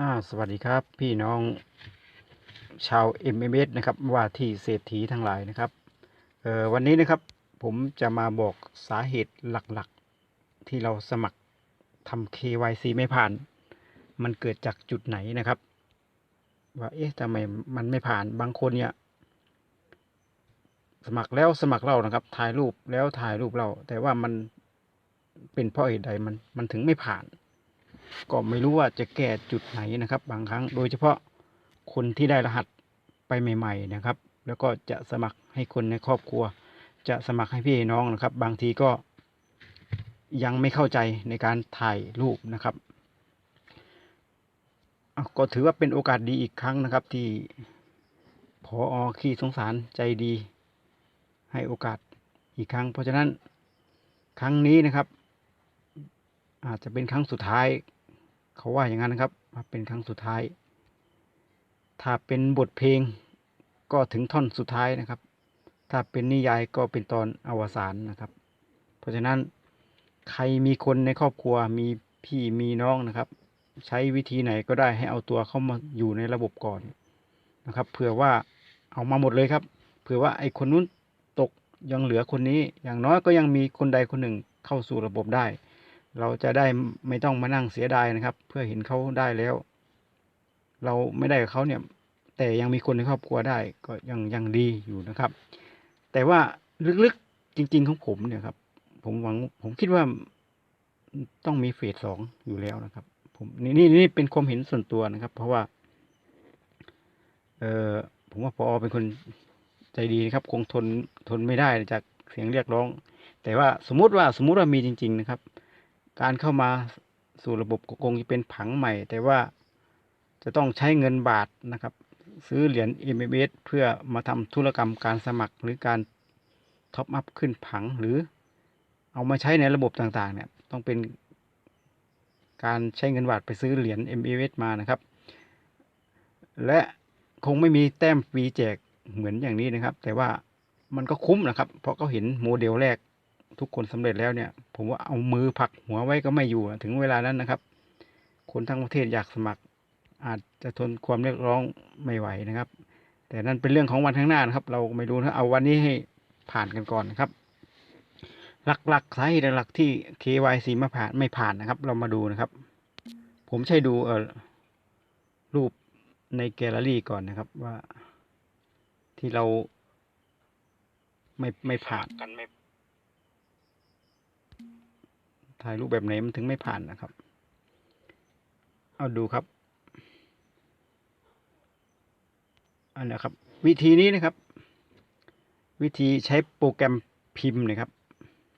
อ่าสวัสดีครับพี่น้องชาว MMS นะครับว่าที่เศรษฐีทั้งหลายนะครับเอ่อวันนี้นะครับผมจะมาบอกสาเหตุหลักๆ ที่เราสมัครทำ KYC ไม่ผ่าน มันเกิดจากจุดไหนนะครับ ว่าเอ๊ะทำไมมันไม่ผ่านบางคนเนี่ย สมัครแล้วสมัครเรานะครับ ถ่ายรูปแล้วถ่ายรูปเรา แต่ว่ามันเป็นเพราะเหตุใดมันมันถึงไม่ผ่าน ก็ไม่รู้ว่าจะแก้จุดไหนนะครับ บางครั้งโดยเฉพาะคนที่ได้รหัสไปใหม่ ๆนะครับ แล้วก็จะสมัครให้คนในครอบครัว จะสมัครให้พี่น้องนะครับ บางทีก็ยังไม่เข้าใจในการถ่ายรูปนะครับก็ถือว่าเป็นโอกาสดีอีกครั้งนะครับ ที่พออขี้สงสารใจดี ให้โอกาสอีกครั้ง เพราะฉะนั้นครั้งนี้นะครับ อาจจะเป็นครั้งสุดท้าย เขาว่าอย่างนั้นนะครับว่าเป็นครั้งสุดท้าย ถ้าเป็นบทเพลงก็ถึงท่อนสุดท้ายนะครับ ถ้าเป็นนิยายก็เป็นตอนอวสานนะครับ เพราะฉะนั้นใครมีคนในครอบครัวมีพี่มีน้องนะครับ ใช้วิธีไหนก็ได้ให้เอาตัวเข้ามาอยู่ในระบบก่อนนะครับเผื่อว่าเอามาหมดเลยครับเผื่อว่าไอ้คนนู้นตกยังเหลือคนนี้ อย่างน้อยก็ยังมีคนใดคนหนึ่งเข้าสู่ระบบได้ เราจะได้ไม่ต้องมานั่งเสียดายนะครับ เพื่อเห็นเขาได้แล้ว เราไม่ได้กับเขาเนี่ย แต่ยังมีคนในครอบครัวได้ก็ยังยังดีอยู่นะครับ แต่ว่าลึกๆจริง ๆของผมเนี่ยครับ ผมหวังผมคิดว่าต้องมีเฟสสองอยู่แล้วนะครับ ผมนี่นี่นี่เป็นความเห็นส่วนตัวนะครับ เพราะว่า เออผมว่าพอเป็นคนใจดีนะครับ คงทนทนไม่ได้จากเสียงเรียกร้อง แต่ว่าสมมุติว่าสมมุติว่ามีจริง ๆ นะครับ การเข้ามาสู่ระบบก็คงจะเป็นผังใหม่ แต่ว่าจะต้องใช้เงินบาทนะครับ ซื้อเหรียญ MMS เพื่อมาทำธุรกรรมการสมัครหรือการท็อปอัพขึ้นผังหรือเอามาใช้ในระบบต่างๆเนี่ยต้องเป็นการใช้เงินบาทไปซื้อเหรียญ MMS มานะครับ และคงไม่มีแต้มฟรีแจกเหมือนอย่างนี้นะครับ แต่ว่ามันก็คุ้มนะครับ เพราะเขาเห็นโมเดลแรก ทุกคนสำเร็จแล้วเนี่ย ผมว่าเอามือผลักหัวไว้ก็ไม่อยู่ถึงเวลานั้นนะครับ คนทั้งประเทศอยากสมัคร อาจจะทนความเรียกร้องไม่ไหวนะครับ แต่นั่นเป็นเรื่องของวันข้างหน้านะครับ เราไม่รู้นะเอาวันนี้ให้ผ่านกันก่อนนะครับ หลักๆสาเหตุหลักที่ KYC ไม่ผ่านไม่ผ่านนะครับ เรามาดูนะครับ ผมใช้ดูเออรูปในแกลเลอรี่ก่อนนะครับว่าที่เราไม่ไม่ผ่านกันไม่ ถ่ายรูปแบบไหนมันถึงไม่ผ่านนะครับ เอาดูครับ อันนะครับ วิธีนี้นะครับ วิธีใช้โปรแกรมพิมพ์นะครับ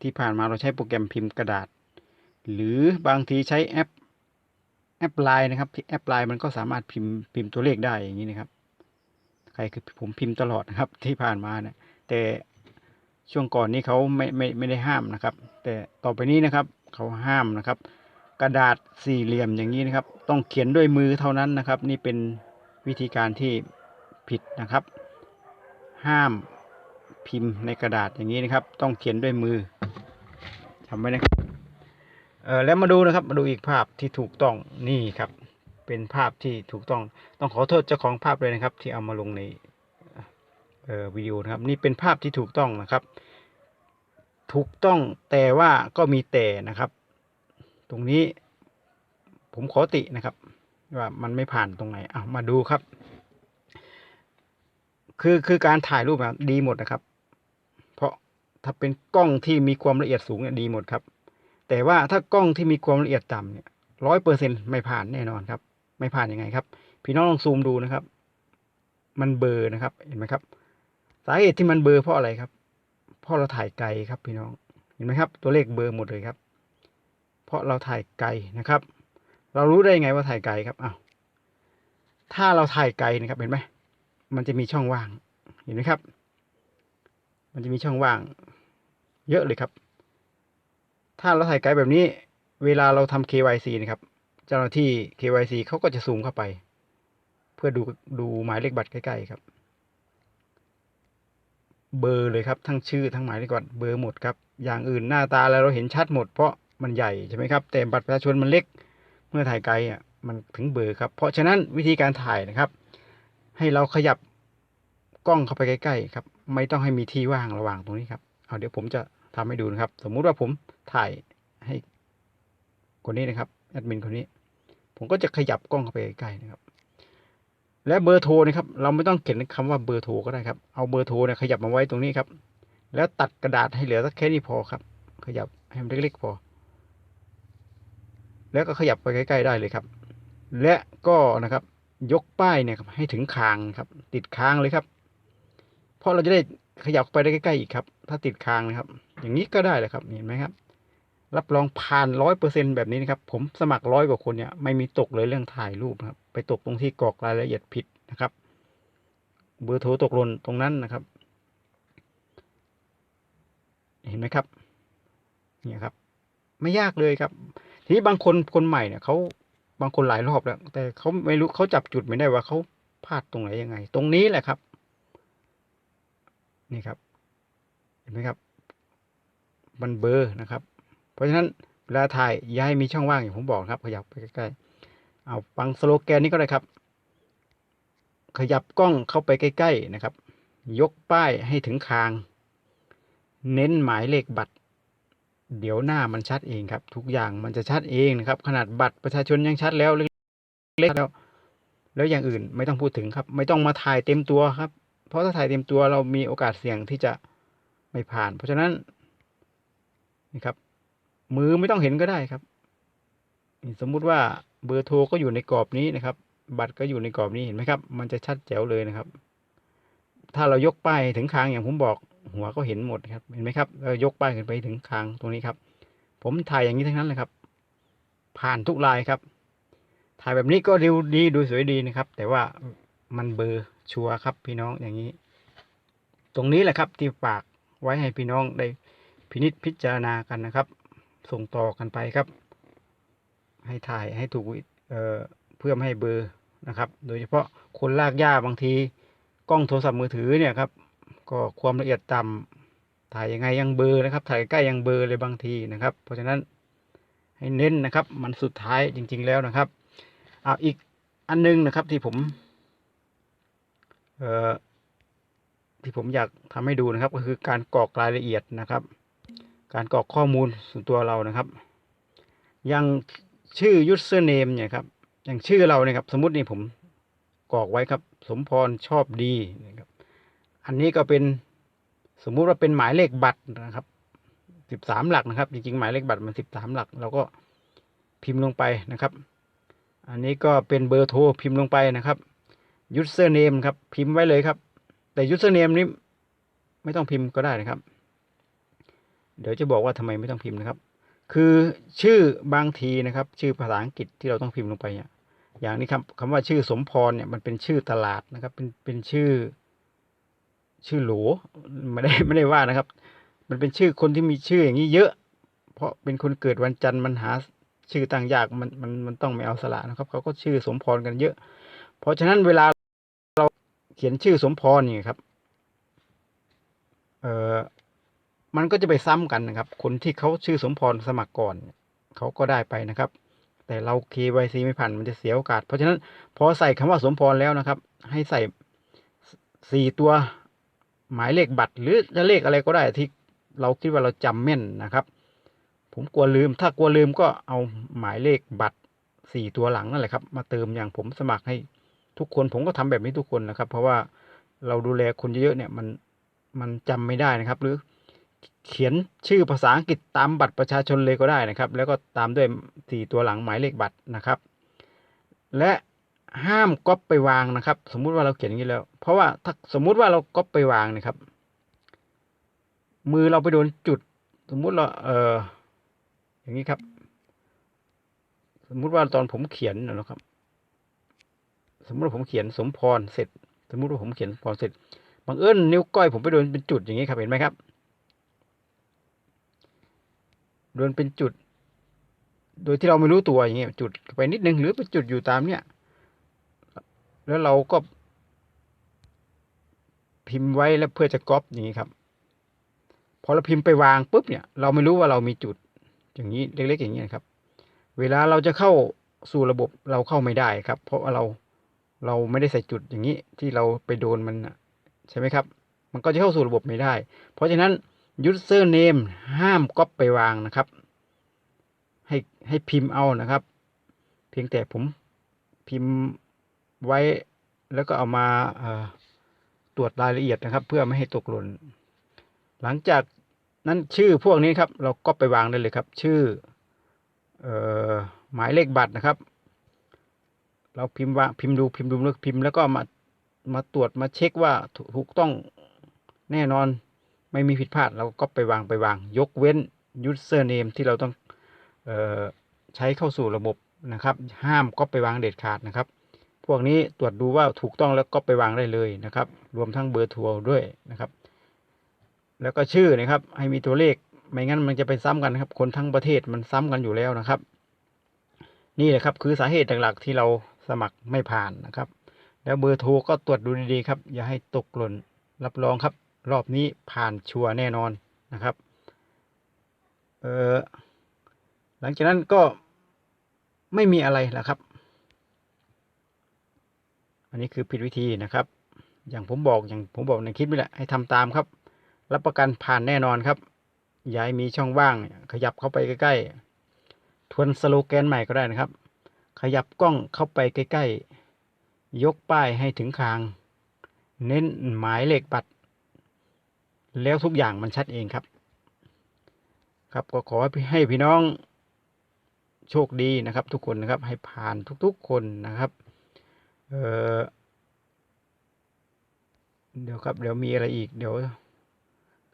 ที่ผ่านมาเราใช้โปรแกรมพิมพ์กระดาษ หรือบางทีใช้แอปแอปไลน์นะครับที่แอปไลน์มันก็สามารถพิมพ์พิมพ์ตัวเลขได้อย่างนี้นะครับ ใครคือผมพิมพ์ตลอดนะครับที่ผ่านมานี่ยแต่ช่วงก่อนนี้เขาไม่ไม่ไม่ได้ห้ามนะครับ แต่ต่อไปนี้นะครับ เขาห้ามนะครับ กระดาษสี่เหลี่ยมอย่างนี้นะครับ ต้องเขียนด้วยมือเท่านั้นนะครับ นี่เป็นวิธีการที่ผิดนะครับ ห้ามพิมพ์ในกระดาษอย่างนี้นะครับ ต้องเขียนด้วยมือจำไว้นะครับเออแล้วมาดูนะครับมาดูอีกภาพที่ถูกต้องนี่ครับ เป็นภาพที่ถูกต้องต้องขอโทษเจ้าของภาพเลยนะครับ ที่เอามาลงในเอ่อวิดีโอนะครับ นี่เป็นภาพที่ถูกต้องนะครับ ถูกต้องแต่ว่าก็มีแต่นะครับ ตรงนี้ผมขอตินะครับ ว่ามันไม่ผ่านตรงไหนเอะมาดูครับ คือคือการถ่ายรูปอะดีหมดนะครับ เพราะถ้าเป็นกล้องที่มีความละเอียดสูงเนี่ยดีหมดครับ แต่ว่าถ้ากล้องที่มีความละเอียดต่ำเนี่ยร้อยเปอร์เซ็นไม่ผ่านแน่นอนครับ ไม่ผ่านยังไงครับ พี่น้องลองซูมดูนะครับ มันเบลอร์นะครับ เห็นไหมครับ สาเหตุที่มันเบลอร์เพราะอะไรครับ เพราะเราถ่ายไกลครับพี่น้องเห็นไหมครับ ตัวเลขเบอร์หมดเลยครับ เพราะเราถ่ายไกลนะครับ เรารู้ได้ไงว่าถ่ายไกลครับอ้าวถ้าเราถ่ายไกลนะครับเห็นไหมมันจะมีช่องว่างเห็นไหมครับ มันจะมีช่องว่าง เยอะเลยครับ ถ้าเราถ่ายไกลแบบนี้ เวลาเราทำ KYC นะครับ เจ้าหน้าที่ KYC เขาก็จะซูมเข้าไป เพื่อดูดูหมายเลขบัตรใกล้ๆครับ เบอร์เลยครับทั้งชื่อทั้งหมายเลขบัตรเบอร์หมดครับอย่างอื่นหน้าตาอะไรเราเห็นชัดหมดเพราะมันใหญ่ใช่ไหมครับแต่บัตรประชาชนมันเล็ก เมื่อถ่ายไกลอะมันถึงเบอร์ครับ เพราะฉะนั้นวิธีการถ่ายนะครับ ให้เราขยับกล้องเข้าไปใกล้ๆครับ ไม่ต้องให้มีที่ว่างระหว่างตรงนี้ครับเอาเดี๋ยวผมจะทำให้ดูนะครับ สมมุติว่าผมถ่ายให้คนนี้นะครับแอดมินคนนี้ ผมก็จะขยับกล้องเข้าไปใกล้ๆนะครับ และเบอร์โทรนะครับ เราไม่ต้องเขียนคำว่าเบอร์โทรก็ได้ครับ เอาเบอร์โทรเนี่ยขยับมาไว้ตรงนี้ครับ แล้วตัดกระดาษให้เหลือสักแค่นี้พอครับ ขยับให้มันเล็กๆพอ แล้วก็ขยับไปใกล้ๆได้เลยครับ และก็นะครับ ยกป้ายเนี่ยครับให้ถึงคางครับ ติดคางเลยครับ เพราะเราจะได้ขยับไปได้ใกล้ๆอีกครับ ถ้าติดคางนะครับ อย่างนี้ก็ได้เลยครับ เห็นไหมครับ รับรองผ่านร้อยเปอร์เซ็นแบบนี้นะครับ ผมสมัครร้อยกว่าคนเนี่ยไม่มีตกเลยเรื่องถ่ายรูปครับ ไปตกตรงที่กรอกรายละเอียดผิดนะครับ เบอร์โทรตกหล่นตรงนั้นนะครับ เห็นไหมครับเนี่ยครับ ไม่ยากเลยครับ ทีนี้บางคนคนใหม่เนี่ยเขาบางคนหลายรอบแล้ว แต่เขาไม่รู้เขาจับจุดไม่ได้ว่าเขาพลาดตรงไหนยังไง ตรงนี้แหละครับ นี่ครับ เห็นไหมครับมันเบอร์นะครับ เพราะฉะนั้นเวลาถ่ายอย่าให้มีช่องว่างอย่างผมบอกครับ ขยับไปใกล้ๆเอาฟังสโลแกนนี้ก็ได้ครับ ขยับกล้องเข้าไปใกล้ๆนะครับ ยกป้ายให้ถึงคาง เน้นหมายเลขบัตร เดี๋ยวหน้ามันชัดเองครับ ทุกอย่างมันจะชัดเองนะครับ ขนาดบัตรประชาชนยังชัดแล้วเล็กแล้ว แล้วอย่างอื่นไม่ต้องพูดถึงครับ ไม่ต้องมาถ่ายเต็มตัวครับ เพราะถ้าถ่ายเต็มตัวเรามีโอกาสเสี่ยงที่จะไม่ผ่าน เพราะฉะนั้นนี่ครับ มือไม่ต้องเห็นก็ได้ครับ สมมุติว่าเบอร์โทรก็อยู่ในกรอบนี้นะครับ บัตรก็อยู่ในกรอบนี้เห็นไหมครับ มันจะชัดแจ๋วเลยนะครับ ถ้าเรายกป้ายถึงคางอย่างผมบอก หัวก็เห็นหมดครับ เห็นไหมครับเรายกป้ายขึ้นไปถึงคางตรงนี้ครับ ผมถ่ายอย่างนี้ทั้งนั้นเลยครับ ผ่านทุกลายครับ ถ่ายแบบนี้ก็ดูดีดูสวยดีนะครับ แต่ว่ามันเบอร์ชัวร์ครับ พี่น้องอย่างนี้ ตรงนี้แหละครับที่ฝากไว้ให้พี่น้องได้พินิจพิจารณากันนะครับ ส่งต่อกันไปครับ ให้ถ่ายให้ถูกเเพื่อไม่ให้เบอร์นะครับ โดยเฉพาะคนลากหญ้าบางที กล้องโทรศัพท์มือถือเนี่ยครับ ก็ความละเอียดต่ำถ่ายยังไงยังเบอร์นะครับ ถ่ายใกล้ยังเบอร์เลยบางทีนะครับ เพราะฉะนั้นให้เน้นนะครับ มันสุดท้ายจริง ๆแล้วนะครับเอาอีกอันนึงนะครับที่ผมที่ผมอยากทำให้ดูนะครับ ก็คือการกรอกรายละเอียดนะครับ การกรอกข้อมูลส่วนตัวเรานะครับอย่างชื่อ username เนี่ยครับอย่างชื่อเราเนี่ยครับ สมมตินี่ผมกรอกไว้ครับ สมพรชอบดีนะครับ อันนี้ก็เป็นสมมุติว่าเป็นหมายเลขบัตรนะครับสิบสามหลักนะครับ จริงๆ หมายเลขบัตรมันสิบสามหลัก เราก็พิมพ์ลงไปนะครับ อันนี้ก็เป็นเบอร์โทรพิมพ์ลงไปนะครับ username ครับ พิมพ์ไว้เลยครับ แต่ username นี้ไม่ต้องพิมพ์ก็ได้นะครับ เดี๋ยวจะบอกว่าทำไมไม่ต้องพิมพ์นะครับ คือชื่อบางทีนะครับ ชื่อภาษาอังกฤษที่เราต้องพิมพ์ลงไปเนี่ยอย่างนี้ครับคำว่าชื่อสมพรเนี่ยมันเป็นชื่อตลาดนะครับ เป็นเป็นชื่อ ชื่อหลวไม่ได้ไม่ได้ว่านะครับ มันเป็นชื่อคนที่มีชื่ออย่างนี้เยอะ เพราะเป็นคนเกิดวันจันทร์มันหาชื่อต่างยากมันมันมันต้องไม่เอาสระนะครับเขาก็ชื่อสมพรกันเยอะ เพราะฉะนั้นเวลาเราเขียนชื่อสมพรนี่ครับ เอ่อ มันก็จะไปซ้ำกันนะครับ คนที่เขาชื่อสมพรสมัครก่อนเขาก็ได้ไปนะครับ แต่เรา KYC ไม่ผ่านมันจะเสียโอกาส เพราะฉะนั้นพอใส่คำว่าสมพรแล้วนะครับ ให้ใส่สี่ตัวหมายเลขบัตร หรือจะเลขอะไรก็ได้ที่เราคิดว่าเราจำแม่นนะครับ ผมกลัวลืม ถ้ากลัวลืมก็เอาหมายเลขบัตรสี่ตัวหลังนั่นแหละครับ มาเติมอย่างผมสมัครให้ทุกคนผมก็ทำแบบนี้ทุกคนนะครับ เพราะว่าเราดูแลคนเยอะๆเนี่ยมันมันจำไม่ได้นะครับ หรือ เขียนชื่อภาษาอังกฤษตามบัตรประชาชนเลยก็ได้นะครับ แล้วก็ตามด้วยสี่ตัวหลังหมายเลขบัตรนะครับ และห้ามก๊อปไปวางนะครับ สมมุติว่าเราเขียนอย่างนี้แล้ว เพราะว่าถ้าสมมุติว่าเราก๊อปไปวางนะครับ มือเราไปโดนจุด สมมุติเราเอออย่างนี้ครับ สมมุติว่าตอนผมเขียนนะครับ สมมุติว่าผมเขียนสมพรเสร็จ สมมุติว่าผมเขียนสมพรเสร็จบังเอิญนิ้วก้อยผมไปโดนเป็นจุดอย่างนี้ครับเห็นไหมครับ โดนเป็นจุด โดยที่เราไม่รู้ตัวอย่างเงี้ยจุดไปนิดนึงหรือเป็นจุดอยู่ตามเนี้ยแล้วเราก็ พิมพ์ไว้แล้วเพื่อจะก๊อปอย่างนี้ครับ พอเราพิมพ์ไปวางปุ๊บเนี่ย เราไม่รู้ว่าเรามีจุด อย่างนี้เล็ก ๆ อย่างนี้นะครับ เวลาเราจะเข้าสู่ระบบเราเข้าไม่ได้ครับ เพราะว่าเราเราไม่ได้ใส่จุดอย่างนี้ที่เราไปโดนมันใช่ไหมครับ มันก็จะเข้าสู่ระบบไม่ได้ เพราะฉะนั้น user name ห้ามก๊อปไปวางนะครับ ให้ให้พิมพ์เอานะครับ เพียงแต่ผมพิมพ์ไว้แล้วก็เอามาตรวจรายละเอียดนะครับ เพื่อไม่ให้ตกหล่น หลังจากนั้นชื่อพวกนี้ครับ เราก็ไปวางได้เลยครับ ชื่อเอ่อหมายเลขบัตรนะครับ เราพิมพ์ว่าพิมพ์ดูพิมพ์ดูแล้วพิมพ์แล้วก็มามาตรวจมาเช็คว่าถูกต้องแน่นอน ไม่มีผิดพลาดเราก็ไปวางไปวาง ยกเว้น user name ที่เราต้องออใช้เข้าสู่ระบบนะครับ ห้ามก็ไปวางเด็ดขาดนะครับ พวกนี้ตรวจดูว่าถูกต้องแล้วก็ไปวางได้เลยนะครับ รวมทั้งเบอร์โทรด้วยนะครับ แล้วก็ชื่อนะครับ ให้มีตัวเลขไม่งั้นมันจะไปซ้ำกันครับ คนทั้งประเทศมันซ้ำกันอยู่แล้วนะครับ นี่แหละครับคือสาเหตุหลักๆที่เราสมัครไม่ผ่านนะครับ แล้วเบอร์โทรก็ตรวจดูดีๆครับ อย่าให้ตกหล่นรับรองครับ รอบนี้ผ่านชัวร์แน่นอนนะครับ เออหลังจากนั้นก็ไม่มีอะไรแล้วครับ อันนี้คือผิดวิธีนะครับ อย่างผมบอกอย่างผมบอกในคลิปนี่แหละให้ทำตามครับ รับประกันผ่านแน่นอนครับย่าให้มีช่องว่าง ขยับเข้าไปใกล้ๆ ทวนสโลแกนใหม่ก็ได้นะครับ ขยับกล้องเข้าไปใกล้ๆ ยกป้ายให้ถึงคาง เน้นหมายเลขบัตร แล้วทุกอย่างมันชัดเองครับ ครับก็ขอให้พี่น้องโชคดีนะครับ ทุกคนนะครับ ให้ผ่านทุกๆคนนะครับเออเดี๋ยวครับ เดี๋ยวมีอะไรอีก เดี๋ยว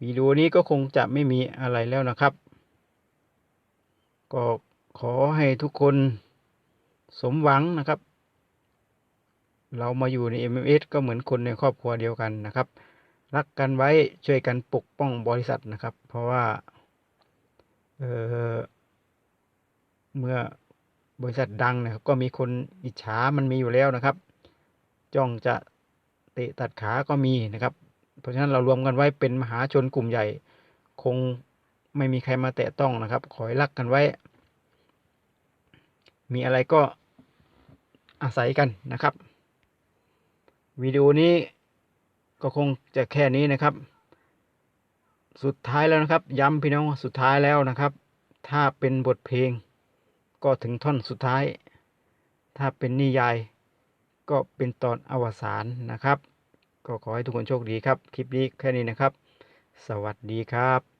วิดีโอนี้ก็คงจะไม่มีอะไรแล้วนะครับ ก็ขอให้ทุกคนสมหวังนะครับ เรามาอยู่ใน MMS ก็เหมือนคนในครอบครัวเดียวกันนะครับ รักกันไว้ช่วยกันปกป้องบริษัทนะครับ เพราะว่าเเมื่อบริษัทดังนะครับ ก็มีคนอิจฉามันมีอยู่แล้วนะครับ จ้องจะเตะตัดขาก็มีนะครับ เพราะฉะนั้นเรารวมกันไว้เป็นมหาชนกลุ่มใหญ่ คงไม่มีใครมาแตะต้องนะครับ ขอให้รักกันไว้ มีอะไรก็อาศัยกันนะครับวิดีโอนี้ ก็คงจะแค่นี้นะครับ สุดท้ายแล้วนะครับ ย้ำพี่น้องสุดท้ายแล้วนะครับ ถ้าเป็นบทเพลง ก็ถึงท่อนสุดท้าย ถ้าเป็นนิยาย ก็เป็นตอนอวสานนะครับ ก็ขอให้ทุกคนโชคดีครับ คลิปนี้แค่นี้นะครับ สวัสดีครับ